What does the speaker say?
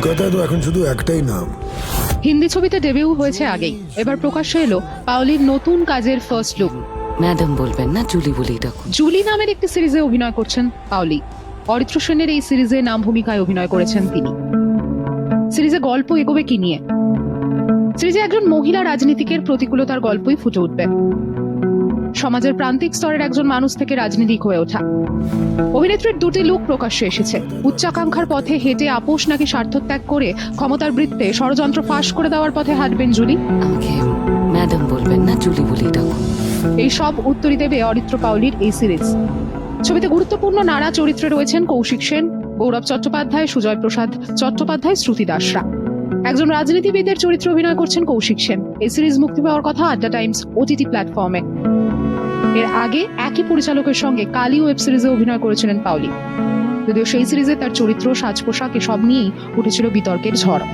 কলকাতায় তো এখন শুধু একটাই নাম। হিন্দি ছবিতে ডেবিউ হয়েছে আগেই। এবার প্রকাশ্যে এলো পাওলির নতুন কাজের ফার্স্ট লুক ম্যাডাম বলবেন না জুলি বলেই ডাকুন। জুলি নামের একটি সিরিজে অভিনয় করছেন পাওলি। অরিত্র সেনের এই সিরিজে নাম ভূমিকায় অভিনয় করেছেন তিনি। সিরিজে গল্প এগোবে কি নিয়ে? সিরিজে একজন মহিলা রাজনীতিকের প্রতিকূলতার গল্পই ফুটে উঠবে। সমাজের প্রান্তিক স্তরের একজন মানুষ থেকে রাজনীতিক হয়ে ওঠা। অভিনেত্রীর দুটি লুক প্রকাশ্যে এসেছে। উচ্চাকাঙ্ক্ষার পথে হেঁটে আপোষ নাকি স্বার্থত্যাগ করে ক্ষমতার বৃত্তে ষড়যন্ত্র ফাঁস করে দেওয়ার পথে হাঁটবেন জুলি? ম্যাডাম বলবেন না জুলি ডাকুন এই সব উত্তরই দেবে অরিত্র পাউলির এই সিরিজ। ছবিতে গুরুত্বপূর্ণ নানা চরিত্রে রয়েছেন কৌশিক সেন গৌরব চট্টোপাধ্যায় সুজয় প্রসাদ চট্টোপাধ্যায় শ্রুতি দাসরা। একজন রাজনীতিবিদের চরিত্র অভিনয় করছেন কৌশিক সেন। এই সিরিজ মুক্তি পাওয়ার কথা আড্ডা টাইমস ওটিটি প্ল্যাটফর্মে। এর আগে একই পরিচালকের সঙ্গে কালি ওয়েব সিরিজে অভিনয় করেছিলেন পাওলি। যদিও সেই সিরিজে তার চরিত্র সাজ পোশাক এসব নিয়েই উঠেছিল বিতর্কের ঝড়।